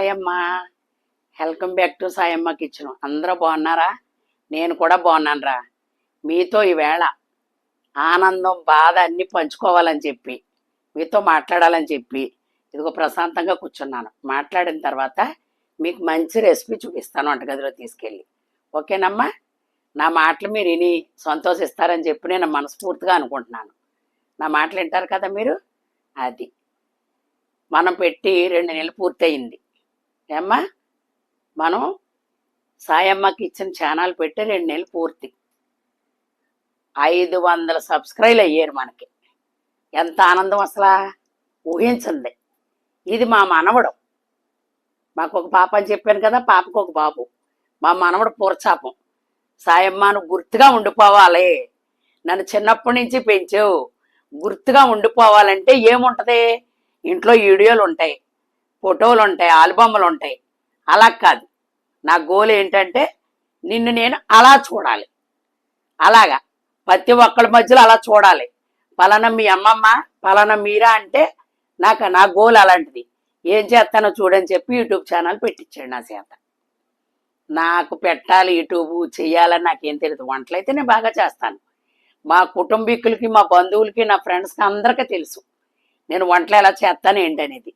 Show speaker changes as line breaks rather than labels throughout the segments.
Sayamma. Welcome back to Sayamma kitchen అందరూ బాగున్నారా? నేను కూడా బాగున్నాను రా మీతో ఈవేళ ఆనందం బాధ అన్ని పంచుకోవాలని చెప్పి మీతో మాట్లాడాలని చెప్పి ఇదిగో ప్రశాంతంగా కూర్చున్నాను. మాట్లాడిన తర్వాత మీకు మంచి రెసిపీ చూపిస్తాను వంటగదిలో తీసుకెళ్ళి. ఓకేనమ్మా? నా మాటలు మీరు విని సంతోషిస్తారని చెప్పి నేను మనస్ఫూర్తిగా అనుకుంటున్నాను. నా మాటలు వింటారు కదా మీరు? అది. మనం పెట్టి రెండు నెలలు పూర్తయింది. ఏమ్మా మనం సాయమ్మకి ఇచ్చిన ఛానల్ పెట్టి రెండు నెలలు పూర్తి. ఐదు వందల సబ్స్క్రైబ్ అయ్యారు మనకి. ఎంత ఆనందం అసలా! ఊహించింది. ఇది మా మనవడు. మాకు ఒక పాప అని చెప్పాను కదా పాపకు ఒక బాబు. మా మనవడు పూర్చాపం సాయమ్మను గుర్తుగా ఉండిపోవాలి. నన్ను చిన్నప్పటి నుంచి పెంచావు. గుర్తుగా ఉండిపోవాలంటే ఏముంటది? ఇంట్లో వీడియోలు ఉంటాయి. ఫోటోలు ఉంటాయి ఆల్బమ్లు ఉంటాయి అలా కాదు. నా గోల్ ఏంటంటే నిన్ను నేను అలా చూడాలి. అలాగా. ప్రతి ఒక్కళ్ళ మధ్యలో అలా చూడాలి. పలానా మీ అమ్మమ్మ పలానా మీరా అంటే నాకు నా గోల్ అలాంటిది. ఏం చేస్తానో చూడని చెప్పి యూట్యూబ్ ఛానల్ పెట్టించాడు నా చేత. నాకు పెట్టాలి యూట్యూబ్ చేయాలని నాకేం తెలియదు వంటలైతే నేను బాగా చేస్తాను. మా కుటుంబీకులకి మా బంధువులకి నా ఫ్రెండ్స్కి అందరికీ తెలుసు. నేను వంటలు ఎలా చేస్తాను ఏంటనేది.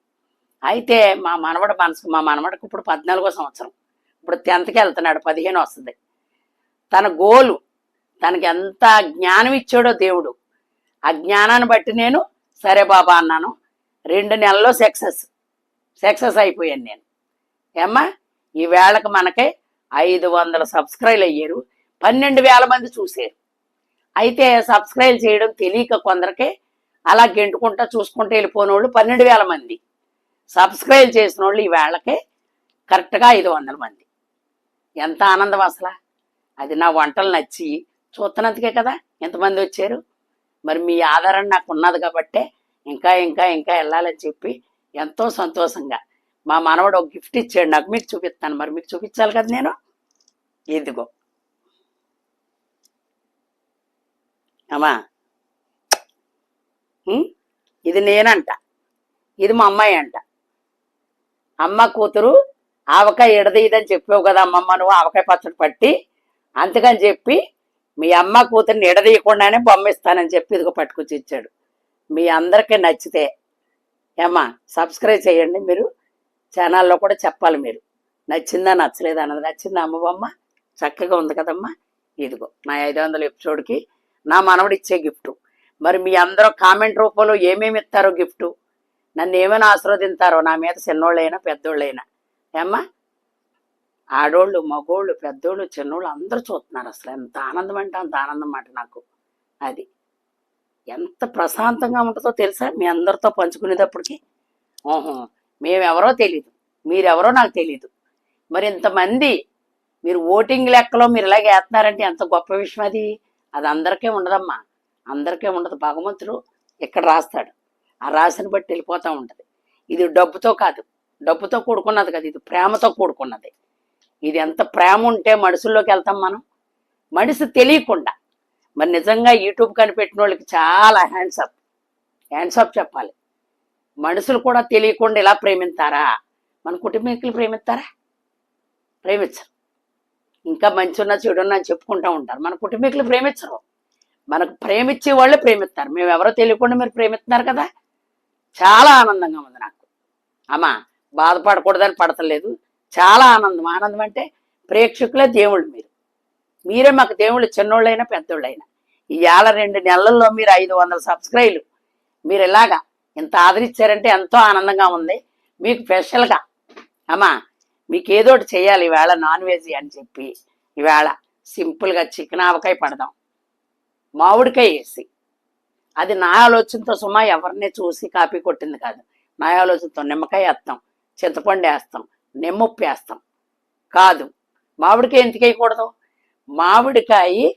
అయితే మా మనవడు మనసుకు మా మనవడికి ఇప్పుడు పద్నాలుగో సంవత్సరం. ఇప్పుడు టెన్త్కి వెళ్తున్నాడు పదిహేను వస్తుంది. తన గోలు తనకి ఎంత జ్ఞానం ఇచ్చాడో దేవుడు. ఆ జ్ఞానాన్ని బట్టి నేను సరే బాబా అన్నాను. రెండు నెలల్లో సక్సెస్ సక్సెస్ అయిపోయాను నేను. ఏమ్మా ఈ వేళకి మనకి ఐదు వందల సబ్స్క్రైబ్ అయ్యారు. పన్నెండు వేల మంది చూసారు అయితే సబ్స్క్రైబ్ చేయడం తెలియక కొందరికి అలా గెంటుకుంటా చూసుకుంటూ వెళ్ళిపోయిన వాళ్ళు పన్నెండు వేల మంది. సబ్స్క్రైబ్ చేసిన వాళ్ళు ఈ కరెక్ట్గా ఐదు వందల మంది. ఎంత ఆనందం అసలు? అది నా వంటలు నచ్చి చూస్తున్నందుకే కదా ఎంతమంది వచ్చారు? మరి మీ ఆధారం నాకు ఉన్నది కాబట్టే ఇంకా ఇంకా ఇంకా వెళ్ళాలని చెప్పి ఎంతో సంతోషంగా మా మనవడు ఒక గిఫ్ట్ ఇచ్చాడు. నాకు మీకు చూపిస్తాను. మరి మీకు చూపించాలి కదా నేను? ఇదిగో. అమ్మా. ఇది నేనంట. ఇది మా అమ్మాయి అంట. అమ్మ కూతురు ఆవకాయ ఎడదీయదని చెప్పావు కదా అమ్మమ్మ నువ్వు ఆవకాయ పచ్చడి పట్టి అందుకని చెప్పి మీ అమ్మ కూతుర్ని ఎడదీయకుండానే బొమ్మిస్తానని చెప్పి ఇదిగో పట్టుకొచ్చి ఇచ్చాడు. మీ అందరికీ నచ్చితే ఏమ్మా సబ్స్క్రైబ్ చేయండి మీరు. ఛానల్లో కూడా చెప్పాలి మీరు. నచ్చిందా నచ్చలేదా అన్నది. నచ్చిందా అమ్మ బొమ్మ? చక్కగా ఉంది కదమ్మా. ఇదిగో నా ఐదు వందల ఎపిసోడ్కి నా మనవడు ఇచ్చే గిఫ్ట్. మరి మీ అందరూ కామెంట్ రూపంలో ఏమేమి ఇస్తారో గిఫ్ట్? నన్ను ఏమైనా ఆశీర్వదింతారో నా మీద చిన్నోళ్ళైనా పెద్దోళ్ళైనా. ఏమ్మా? ఆడోళ్ళు మగోళ్ళు పెద్దోళ్ళు చిన్నోళ్ళు అందరూ చూస్తున్నారు అసలు. ఎంత ఆనందం అంటే అంత ఆనందం మాట నాకు. అది ఎంత ప్రశాంతంగా ఉంటుందో తెలుసా? మీ అందరితో పంచుకునేటప్పటికి? ఓహో మేమెవరో తెలీదు. మీరెవరో నాకు తెలీదు. మరి ఇంతమంది మీరు ఓటింగ్ లెక్కలో మీరు ఇలాగ వేస్తున్నారంటే ఎంత గొప్ప విషయం అది. అది అందరికీ ఉండదమ్మా. అందరికీ ఉండదు. భగవంతుడు ఇక్కడ రాస్తాడు. ఆ రాశిని బట్టి వెళ్ళిపోతూ ఉంటుంది. ఇది డబ్బుతో కాదు డబ్బుతో కూడుకున్నది కదా ఇది ప్రేమతో కూడుకున్నది. ఇది ఎంత ప్రేమ ఉంటే మనుషుల్లోకి వెళ్తాం మనం? మనిషి తెలియకుండా. మరి నిజంగా యూట్యూబ్ కనిపెట్టిన వాళ్ళకి చాలా హ్యాండ్సప్ హ్యాండ్సప్ చెప్పాలి. మనుషులు కూడా తెలియకుండా ఇలా ప్రేమిస్తారా మన కుటుంబీకులు ప్రేమిస్తారా? ప్రేమించరు. ఇంకా మంచి ఉన్న చెడు అని చెప్పుకుంటూ ఉంటారు. మన కుటుంబీకులు ప్రేమించరు. మనకు ప్రేమిచ్చే వాళ్ళే ప్రేమిస్తారు. మేము ఎవరో తెలియకుండా మీరు ప్రేమిస్తున్నారు కదా? చాలా ఆనందంగా ఉంది నాకు. అమ్మా బాధపడకూడదని పడతలేదు. చాలా ఆనందం. ఆనందం అంటే ప్రేక్షకులే దేవుళ్ళు మీరు. మీరే మాకు దేవుళ్ళు చిన్నోళ్ళైనా పెద్దోళ్ళైనా. ఇవాళ రెండు నెలల్లో మీరు ఐదు వందల సబ్స్క్రైబ్లు మీరు ఇలాగా ఇంత ఆదరించారంటే ఎంతో ఆనందంగా ఉంది. మీకు స్పెషల్గా. అమ్మా మీకు ఏదో ఒకటి చేయాలి ఈవేళ నాన్ వెజ్ అని చెప్పి. ఈవేళ సింపుల్గా చికెన్ ఆవకాయ పడదాం. మామిడికాయ వేసి. అది నా ఆలోచనతో సుమా ఎవరిని చూసి కాపీ కొట్టింది కాదు. నా ఆలోచనతో నిమ్మకాయ వేస్తాం చింతపండు వేస్తాం నిమ్మప్పు వేస్తాం. కాదు. మామిడికాయ ఎందుకు వేయకూడదు? మామిడికాయ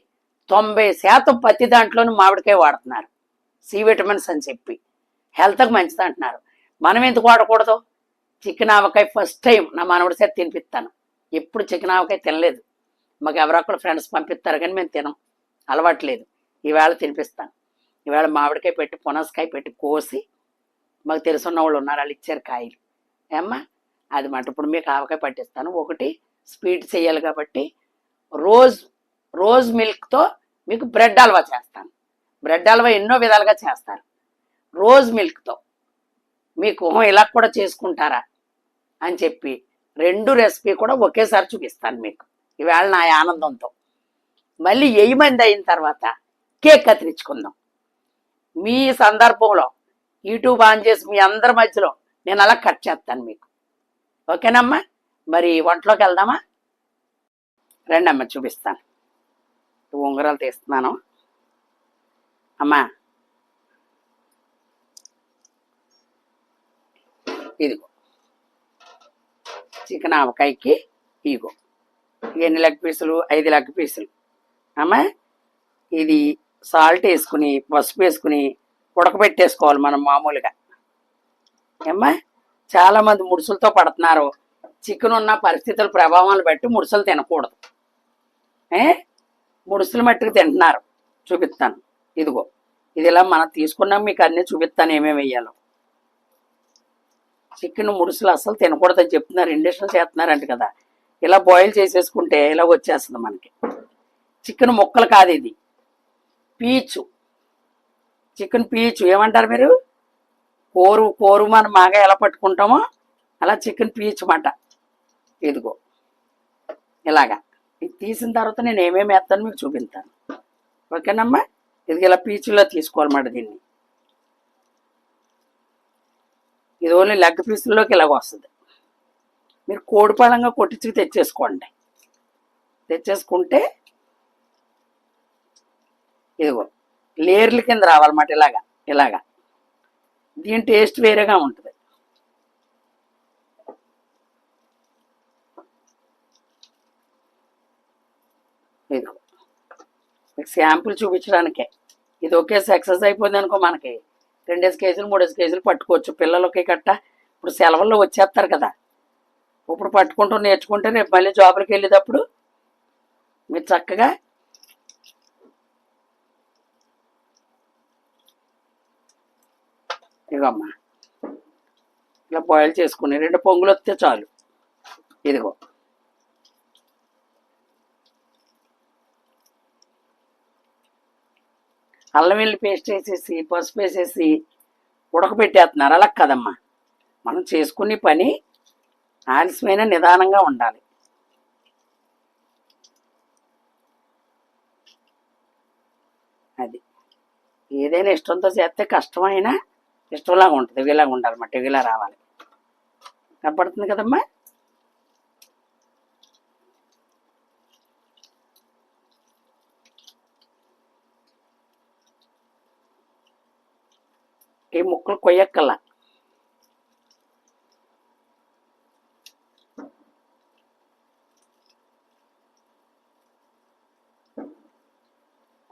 తొంభై శాతం ప్రతి దాంట్లోనూ మామిడికాయ వాడుతున్నారు. సి విటమిన్స్ అని చెప్పి. హెల్త్కి మంచిది అంటున్నారు. మనం ఎందుకు వాడకూడదు? చికెన్ ఆవకాయ ఫస్ట్ టైం నా మనవడి చేత తినిపిస్తాను. ఎప్పుడు చికెన్ ఆవకాయ తినలేదు. మాకు ఎవరొక్కరు ఫ్రెండ్స్ పంపిస్తారు కానీ మేము తినం. అలవాట్లేదు ఈవేళ తినిపిస్తాను. ఈవేళ మామిడికాయ పెట్టి పునసకాయ పెట్టి కోసి మాకు తెలుసున్న వాళ్ళు ఉన్నారు వాళ్ళు ఇచ్చారు కాయలు. ఏమ్మా? అది మాట. ఇప్పుడు మీకు ఆవకాయ పట్టిస్తాను. ఒకటి స్వీట్ చేయాలి కాబట్టి రోజ్ రోజ్ మిల్క్తో మీకు బ్రెడ్ హల్వా చేస్తాను. బ్రెడ్ హల్వా ఎన్నో విధాలుగా చేస్తారు. రోజ్ మిల్క్తో మీకు ఇలా కూడా చేసుకుంటారా అని చెప్పి రెండు రెసిపీ కూడా ఒకేసారి చూపిస్తాను మీకు. ఈవేళ నా ఆనందంతో. మళ్ళీ ఎయ్యి మంది అయిన తర్వాత కేక్ కత్తిరించుకుందాం. మీ సందర్భంలో యూట్యూబ్ ఆన్ చేసి మీ అందరి మధ్యలో నేను అలా కట్ చేస్తాను మీకు. ఓకేనమ్మా? మరి వంటలోకి వెళ్దామా? రండి అమ్మ చూపిస్తాను ఉంగరాలు తీస్తున్నాను. అమ్మా. ఇదిగో. చికెన్ ఆవకాయకి ఇగో ఎన్ని లెగ్ పీసులు? ఐదు లెగ్ పీసులు. అమ్మా ఇది సాల్ట్ వేసుకుని పసుపు వేసుకుని ఉడకబెట్టేసుకోవాలి మనం మామూలుగా. ఏమ్మా? చాలామంది ముడుసులతో పడుతున్నారు. చికెన్ ఉన్న పరిస్థితుల ప్రభావాలు బట్టి ముడుసులు తినకూడదు. ఏ? ముడుసులు మట్టుకు తింటున్నారు. చూపిస్తాను. ఇదిగో. ఇది ఇలా మనం తీసుకున్నాం మీకు అన్నీ చూపిస్తాను ఏమేమి వేయాలో. చికెన్ ముడుసులు అసలు తినకూడదని చెప్తున్నారు ఇండక్షన్ చేస్తున్నారంట కదా. ఇలా బాయిల్ చేసేసుకుంటే ఇలా వచ్చేస్తుంది మనకి. చికెన్ ముక్కలు కాదు ఇది. పీచు. చికెన్ పీచు. ఏమంటారు మీరు? కోరు కోరు మనం మాగా ఎలా పట్టుకుంటామో అలా చికెన్ పీచు మాట. ఇదిగో. ఇలాగా. ఇది తీసిన తర్వాత నేను ఏమేమి వేస్తాను మీకు చూపిస్తాను. ఓకేనమ్మా? ఇది ఇలా పీచులో తీసుకోవాలన్నమాట దీన్ని. ఇది ఓన్లీ లెగ్ పీసుల్లోకి ఇలాగ వస్తుంది. మీరు కోడిపళంగా కొట్టించి తెచ్చేసుకోండి. తెచ్చేసుకుంటే ఇదిగో లేయర్ల కింద రావాలన్నమాట ఇలాగా ఇలాగా. దీని టేస్ట్ వేరేగా ఉంటుంది. ఇదిగో మీకు శాంపుల్ చూపించడానికే. ఇది ఒకే సక్సెస్ అయిపోయింది అనుకో మనకి. రెండేసి కేజీలు మూడేసి కేజీలు పట్టుకోవచ్చు. పిల్లలకి కట్ట. ఇప్పుడు సెలవుల్లో వచ్చేస్తారు కదా. ఇప్పుడు పట్టుకుంటూ నేర్చుకుంటే రేపు మళ్ళీ జాబులకి వెళ్ళేటప్పుడు మీరు చక్కగా ఇదిగమ్మా ఇలా బాయిల్ చేసుకుని రెండు పొంగులు వస్తే చాలు. ఇదిగో. అల్లం వెల్లి పేస్ట్ వేసేసి పసుపు వేసేసి ఉడకబెట్టేస్తున్నారు. అలా కదమ్మా. మనం చేసుకునే పని ఆలస్యమైన నిదానంగా ఉండాలి. అది. ఏదైనా ఇష్టంతో చేస్తే కష్టమైనా ఇష్టంలాగా ఉంటుంది ఇలాగా ఉండాలన్నమాట ఇలా రావాలి. కనపడుతుంది కదమ్మా? ఈ ముక్కలు కొయ్యక్కల్లా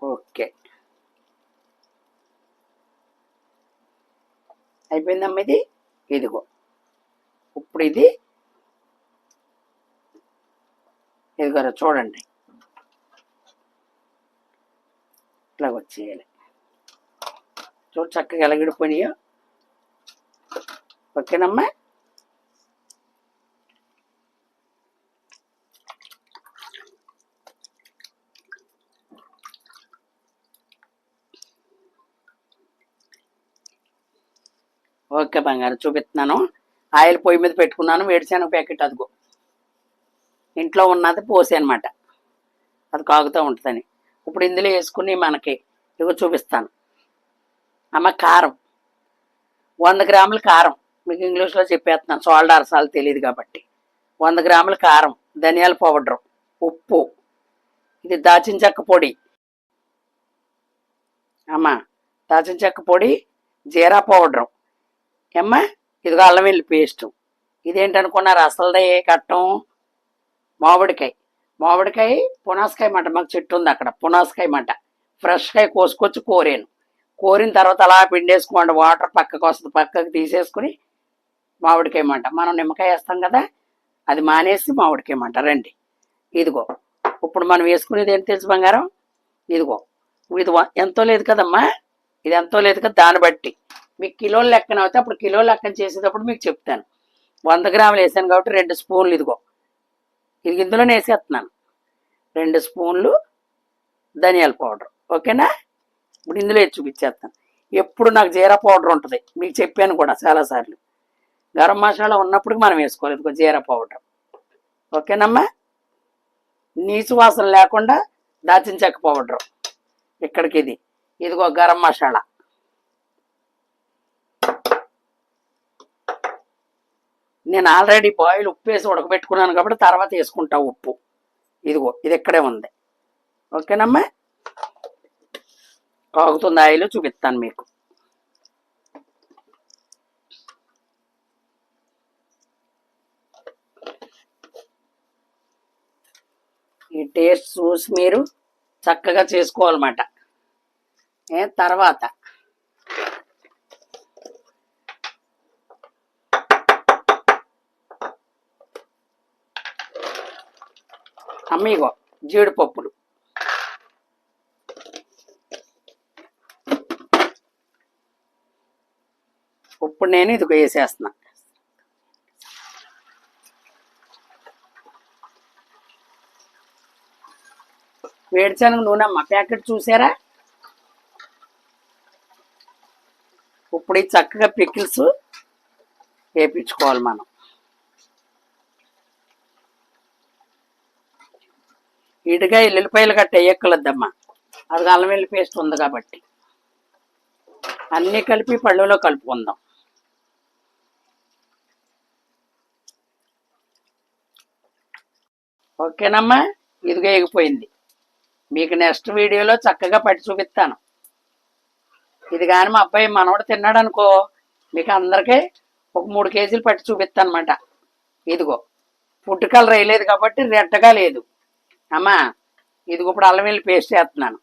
ఓకే అయిపోయిందమ్మ ఇది ఇదిగో. ఇప్పుడు ఇది ఇదిగో చూడండి. ఇట్లా వచ్చేయాలి. చూడు చక్కగా ఎలగిడిపోయినాయో ఓకేనమ్మా? ఓకే బంగారు చూపిస్తున్నాను. ఆయిల్ పొయ్యి మీద పెట్టుకున్నాను వేడిశాను ప్యాకెట్ అదిగో. ఇంట్లో ఉన్నది పోసే అనమాట అది కాగుతూ ఉంటుందని. ఇప్పుడు ఇందులో వేసుకుని మనకి ఇదిగో చూపిస్తాను. అమ్మ కారం. వంద గ్రాముల కారం. మీకు ఇంగ్లీష్లో చెప్పేస్తున్నాను. సాల్ట్ అరసాలు తెలియదు కాబట్టి. వంద గ్రాముల కారం. ధనియాల పౌడర్. ఉప్పు. ఇది దాచిన చెక్క పొడి. అమ్మ దాచిన చెక్క పొడి జీరా పౌడర్. ఏమ్మా? ఇదిగో అల్లం వెల్లి పేస్టు. ఇదేంటనుకున్నారు అసలుదే కట్టం. మామిడికాయ. మామిడికాయ పునాసకాయ మంట. మాకు చెట్టు ఉంది అక్కడ. పునాసకాయ మంట. ఫ్రెష్కాయ కోసుకొచ్చి కోరాను. కోరిన తర్వాత అలా పిండేసుకోండి. వాటర్ పక్కకు వస్తుంది. పక్కకు తీసేసుకుని మామిడికాయ మంట. మనం నిమ్మకాయ వేస్తాం కదా? అది మానేసి మామిడికాయ మంట. రండి. ఇదిగో. ఇప్పుడు మనం వేసుకునేది ఏంటి తెలుసు బంగారం? ఇదిగో. ఇది ఎంతో లేదు కదమ్మా? ఇది ఎంతో లేదు కదా? దాన్ని బట్టి. మీకు కిలోలు లెక్కన అయితే అప్పుడు కిలో లెక్కన చేసేటప్పుడు మీకు చెప్తాను. వంద గ్రాములు వేసాను కాబట్టి రెండు స్పూన్లు ఇదిగో. ఇది ఇందులోనే వేసేస్తున్నాను. రెండు స్పూన్లు ధనియాల పౌడర్. ఓకేనా? ఇప్పుడు ఇందులో చూపించేస్తాను. ఎప్పుడు నాకు జీరా పౌడర్ ఉంటుంది. మీకు చెప్పాను కూడా చాలాసార్లు గరం మసాలా ఉన్నప్పుడు మనం వేసుకోవాలి. ఇదిగో జీరా పౌడర్. ఓకేనమ్మా? నీచు వాసన లేకుండా దాచిన చెక్క పౌడర్. ఇక్కడికి ఇది. ఇదిగో గరం మసాలా. నేను ఆల్రెడీ బాయిల్ ఉప్పు వేసి ఉడకబెట్టుకున్నాను కాబట్టి తర్వాత వేసుకుంటా ఉప్పు. ఇదిగో ఇది ఇక్కడే ఉంది. ఓకేనమ్మా? కాగుతుంది ఆయిల్ చూపిస్తాను మీకు. ఈ టేస్ట్ చూసి మీరు చక్కగా చేసుకోవాలన్నమాట. ఏ తర్వాత. అమ్మిగో జీడిపప్పులు. ఇప్పుడు నేను ఇది వేసేస్తున్నా. వేడిచనగ నూనె అమ్మ ప్యాకెట్ చూసారా? ఇప్పుడు ఈ చక్కగా పికిల్స్ వేపించుకోవాలి మనం. ఇటుగా ఎల్లిపాయలు గట్ట వేయక్కలద్దమ్మా అది అల్లం వెల్లి పేస్ట్ ఉంది కాబట్టి. అన్నీ కలిపి పళ్ళులో కలుపుకుందాం. ఓకేనమ్మా? ఇదిగో ఎగిపోయింది. మీకు నెక్స్ట్ వీడియోలో చక్కగా పట్టి చూపిస్తాను. ఇది కానీ మా అబ్బాయి మనవడు తిన్నాడు అనుకో మీకు అందరికీ ఒక మూడు కేజీలు పట్టి చూపిస్తాను అనమాట ఇదిగో. ఫుడ్ కలర్ వేయలేదు కాబట్టి రెడ్డగా లేదు. అమ్మా ఇదిగో ఇప్పుడు అల్లం వెల్లి పేస్ట్ చేస్తున్నాను.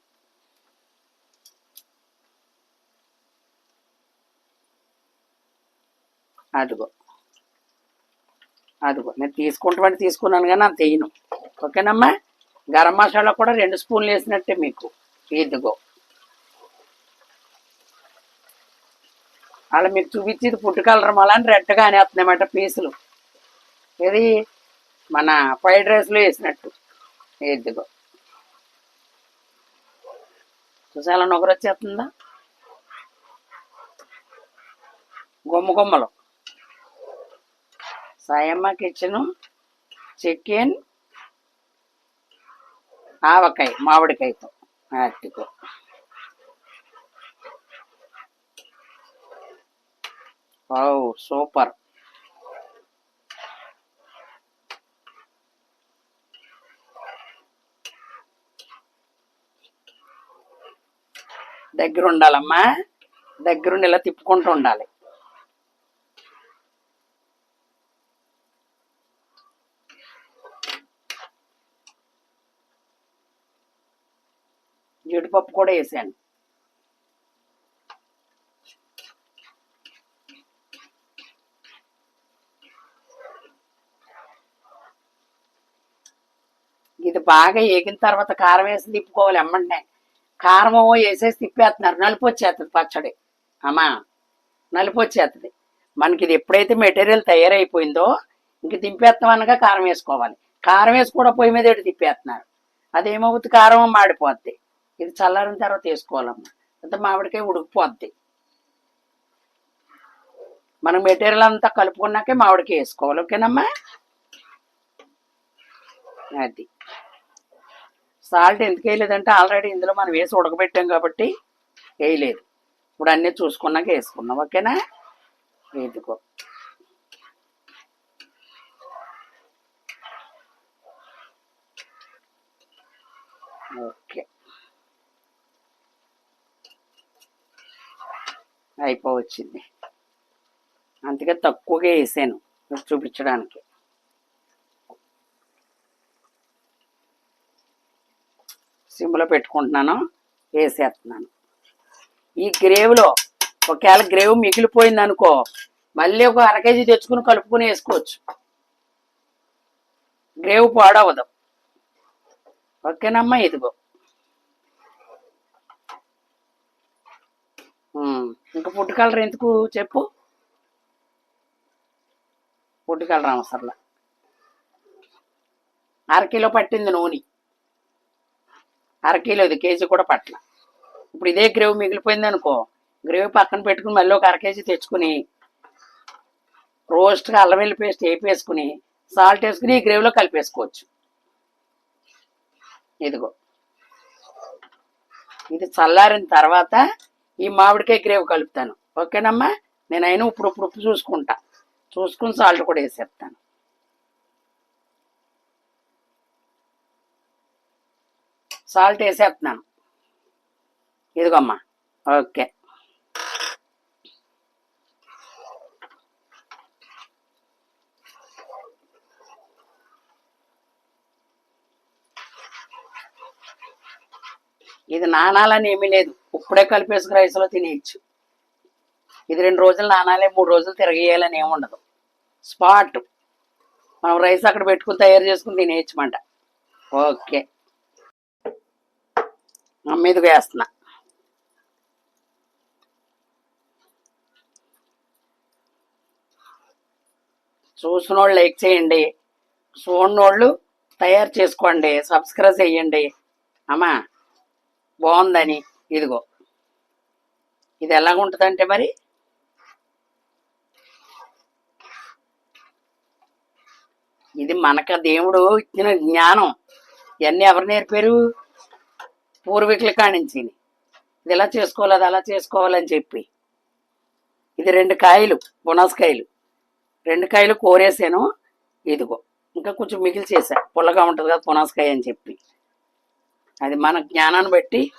అదిగో అదిగో నేను తీసుకుంటామని తీసుకున్నాను కానీ అంత వేయను. ఓకేనమ్మా? గరం మసాలా కూడా రెండు స్పూన్లు వేసినట్టే మీకు. ఇదిగో. అలా మీకు చూపించేది ఫుడ్ కలర్ మళ్ళీ రెడ్గా అనేస్తున్నాయన్నమాట పీసులు. ఇది మన ఫ్రైడ్ రైస్లో వేసినట్టు. ఇదిగో. చూసాలా నొగరు వచ్చేస్తుందా? గుమ్మ గుమ్మలు. సాయమ్మ కిచెను చికెన్ ఆవకాయ మామిడికాయతో. అట్టుకో ఓ సూపర్. దగ్గర ఉండాలమ్మా దగ్గరుండి ఇలా తిప్పుకుంటూ ఉండాలి. జీడిపప్పు కూడా వేసాను ఇది బాగా ఏగిన తర్వాత కారం వేసి తిప్పుకోవాలి ఎమ్మంటే కారమో వేసేసి తిప్పేస్తున్నారు. నలుపు వచ్చేస్తుంది పచ్చడి. అమ్మా నలుపు వచ్చేస్తుంది. మనకి ఇది ఎప్పుడైతే మెటీరియల్ తయారైపోయిందో ఇంక దింపేస్తాం అనగా కారం వేసుకోవాలి. కారం వేసి కూడా పొయ్యి మీద ఎటు తిప్పేస్తున్నారు. అదేమవుతుంది కారం మాడిపోద్ది. ఇది చల్లారిన తర్వాత వేసుకోవాలమ్మా. అంత మామిడికాయ ఉడికిపోద్ది. మనం మెటీరియల్ అంతా కలుపుకున్నాకే మామిడికాయ వేసుకోవాలి. ఓకేనమ్మా? అది. సాల్ట్ ఎందుకు వేయలేదంటే ఆల్రెడీ ఇందులో మనం వేసి ఉడకబెట్టాం కాబట్టి వేయలేదు. ఇప్పుడు అన్నీ చూసుకున్నాక వేసుకున్నాం ఓకేనా? వేదుకో ఓకే. అయిపోవచ్చింది. అందుకే తక్కువగా వేసాను చూపించడానికి. సిమ్లో పెట్టుకుంటున్నాను వేసేస్తున్నాను. ఈ గ్రేవ్లో ఒకవేళ గ్రేవ్ మిగిలిపోయింది అనుకో మళ్ళీ ఒక అర కేజీ తెచ్చుకుని కలుపుకుని వేసుకోవచ్చు. గ్రేవ్ పాడవదు. ఓకేనమ్మా ఇదిగో. ఇంకా ఫుడ్ కలర్ ఎందుకు చెప్పు? ఫుడ్ కలర్ అవసరంలా అరకిలో పట్టింది నూనె. అరకిలో ఇది కేజీ కూడా పట్ల. ఇప్పుడు ఇదే గ్రేవ్ మిగిలిపోయింది అనుకో గ్రేవ్ పక్కన పెట్టుకుని మళ్ళీ ఒక అర కేజీ తెచ్చుకుని రోస్ట్గా అల్లం వెల్లి పేస్ట్ వేపేసుకుని సాల్ట్ వేసుకుని ఈ గ్రేవ్లో కలిపేసుకోవచ్చు. ఇదిగో. ఇది చల్లారిన తర్వాత ఈ మామిడికాయ గ్రేవ్ కలుపుతాను. ఓకేనమ్మా? నేను అయినా ఇప్పుడు ఇప్పుడు ఉప్పు చూసుకుంటా. చూసుకుని సాల్ట్ కూడా వేసేస్తాను. సాల్ట్ వేసేస్తున్నాను. ఇదిగోమ్మా. ఓకే. ఇది నానాలని ఏమీ లేదు. ఇప్పుడే కలిపేసుకు రైస్లో తినేయచ్చు. ఇది రెండు రోజులు నానాలే మూడు రోజులు తిరగేయాలని ఏమి ఉండదు. స్పాట్. మనం రైస్ అక్కడ పెట్టుకుని తయారు చేసుకుని తినేయచ్చమంట ఓకే. మీదకి వేస్తున్నా. చూసిన వాళ్ళు లైక్ చేయండి. చూడనోళ్ళు తయారు చేసుకోండి. సబ్స్క్రైబ్ చేయండి. అమ్మా బాగుందని. ఇదిగో. ఇది ఎలాగుంటుందంటే మరి? ఇది మనక దేవుడు ఇచ్చిన జ్ఞానం. ఇవన్నీ ఎవరు నేర్పారు? పూర్వీకుల కానించి ఇది. ఎలా చేసుకోవాలి అది అలా చేసుకోవాలని చెప్పి. ఇది రెండు కాయలు బునసకాయలు రెండు కాయలు కోరేసాను ఇదిగో. ఇంకా కొంచెం మిగిలి చేశా. పుల్లగా ఉంటుంది కదా పునాసకాయ అని చెప్పి. అది మన జ్ఞానాన్ని బట్టి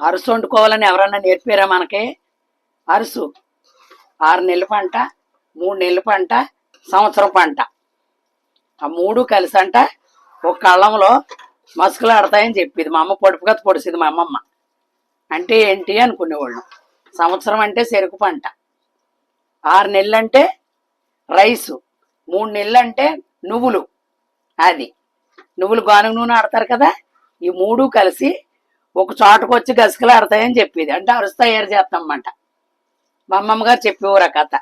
అరుసు వండుకోవాలని ఎవరన్నా నేర్పారా మనకి? అరుసు. ఆరు నెలల పంట మూడు నెలల పంట సంవత్సరం పంట. ఆ మూడు కలిసి అంట ఒక కళ్ళంలో మసుకులు ఆడతాయని చెప్పింది. మా అమ్మ పొడుపు కథ పొడిసేది మా అమ్మమ్మ. అంటే ఏంటి అనుకునేవాళ్ళం. సంవత్సరం అంటే చెరుకు పంట. ఆరు నెలలు అంటే రైసు. మూడు నెలలు అంటే నువ్వులు. అది. నువ్వులు గానుగ నూనె ఆడతారు కదా? ఈ మూడు కలిసి ఒక చోటకు వచ్చి గసుకలు ఆడతాయని చెప్పేది. అంటే అరుసు తయారు చేస్తామన్నమాట మా అమ్మమ్మ గారు చెప్పేవారు ఆ కథ.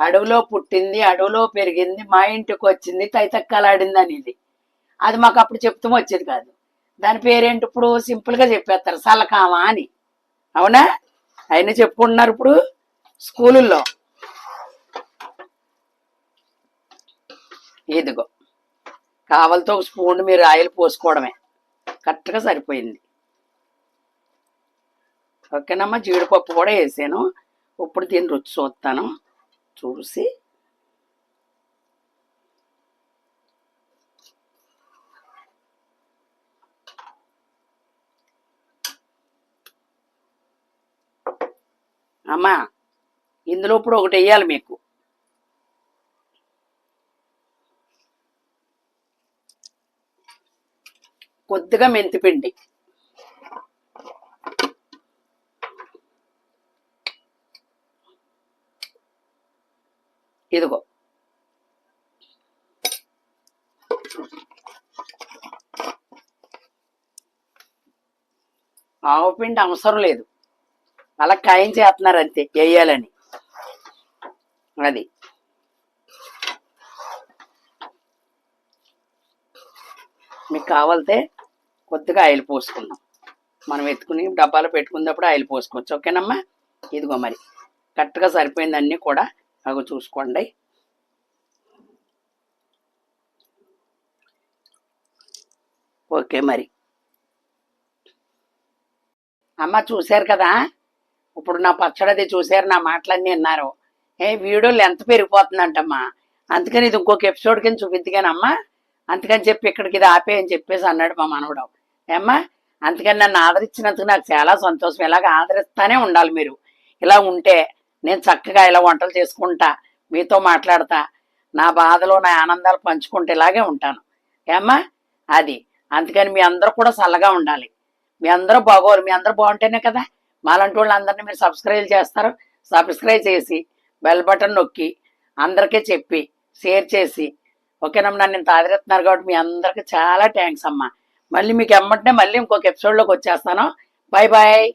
అడవిలో పుట్టింది అడవిలో పెరిగింది మా ఇంటికి వచ్చింది తైతక్కలాడింది అనేది అది మాకు అప్పుడు చెప్తూ వచ్చేది కాదు. దాని పేరేంటి ఇప్పుడు? సింపుల్గా చెప్పేస్తారు సలకామా అని. అవునా? ఆయన చెప్పుకుంటున్నారు ఇప్పుడు స్కూలుల్లో. ఇదిగో కావలతో ఒక స్పూన్ మీరు ఆయిల్ పోసుకోవడమే. కరెక్ట్గా సరిపోయింది. ఓకేనమ్మా జీడిపప్పు కూడా వేసాను. ఇప్పుడు దీన్ని రుచి చూస్తాను. చూసి అమ్మా ఇందులో ఇప్పుడు ఒకటి వేయాలి మీకు. కొద్దిగా మెంతిపిండి. ఇదిగో. ఆవు పిండి అవసరం లేదు. అలా ఖాయం చేస్తున్నారు అంతే వేయాలని అది. మీకు కావాలితే కొద్దిగా ఆయిల్ పోసుకుందాం. మనం ఎత్తుకుని డబ్బాలో పెట్టుకున్నప్పుడు ఆయిల్ పోసుకోవచ్చు. ఓకేనమ్మా? ఇదిగో మరి. కరెక్ట్గా సరిపోయిందన్నీ కూడా అవి చూసుకోండి. ఓకే మరి. అమ్మ చూశారు కదా? ఇప్పుడు నా పచ్చడది చూశారు నా మాటలన్నీ విన్నారు. ఏ వీడియో లెంత్ పెరిగిపోతుందంటమ్మా. అందుకని ఇది ఇంకొక ఎపిసోడ్ కింద చూపించగానమ్మా అందుకని చెప్పి ఇక్కడికి ఇది ఆపే అని చెప్పేసి అన్నాడు మా మనవడు. ఏమ్మా అందుకని నన్ను ఆదరించినందుకు నాకు చాలా సంతోషం. ఇలాగ ఆదరిస్తానే ఉండాలి మీరు. ఇలా ఉంటే నేను చక్కగా ఇలా వంటలు చేసుకుంటా మీతో మాట్లాడతా నా బాధలో నా ఆనందాలు పంచుకుంటే ఇలాగే ఉంటాను. ఏమ్మా? అది. అందుకని మీ అందరూ కూడా చల్లగా ఉండాలి. మీ అందరూ బాగోరు మీ అందరూ బాగుంటేనే కదా. మాలాంటి వాళ్ళందరినీ మీరు సబ్స్క్రైబ్ చేస్తారు. సబ్స్క్రైబ్ చేసి బెల్ బటన్ నొక్కి అందరికీ చెప్పి షేర్ చేసి. ఓకేనమ్మా నన్ను ఇంత ఆదరిస్తున్నారు కాబట్టి మీ అందరికీ చాలా థ్యాంక్స్ అమ్మా. మళ్ళీ మీకు ఎమ్మంటే మళ్ళీ ఇంకొక ఎపిసోడ్లోకి వచ్చేస్తాను. Bye bye.